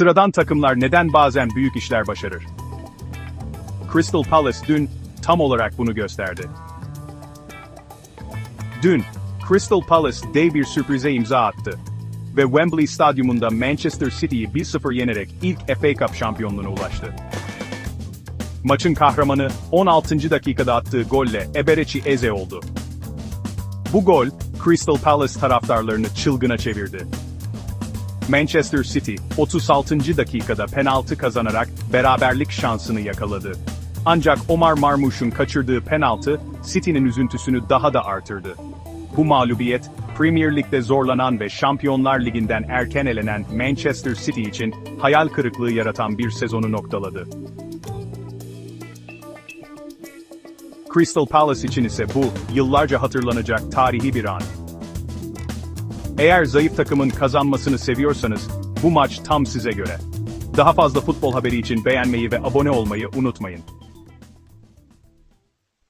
Sıradan takımlar neden bazen büyük işler başarır? Crystal Palace dün tam olarak bunu gösterdi. Dün, Crystal Palace dev bir sürprize imza attı ve Wembley Stadyumunda Manchester City'yi 1-0 yenerek ilk FA Cup şampiyonluğuna ulaştı. Maçın kahramanı 16. dakikada attığı golle Eberechi Eze oldu. Bu gol, Crystal Palace taraftarlarını çılgına çevirdi. Manchester City, 36. dakikada penaltı kazanarak beraberlik şansını yakaladı. Ancak Omar Marmoush'un kaçırdığı penaltı, City'nin üzüntüsünü daha da artırdı. Bu mağlubiyet, Premier Lig'de zorlanan ve Şampiyonlar Ligi'nden erken elenen Manchester City için hayal kırıklığı yaratan bir sezonu noktaladı. Crystal Palace için ise bu, yıllarca hatırlanacak tarihi bir an. Eğer zayıf takımın kazanmasını seviyorsanız, bu maç tam size göre. Daha fazla futbol haberi için beğenmeyi ve abone olmayı unutmayın.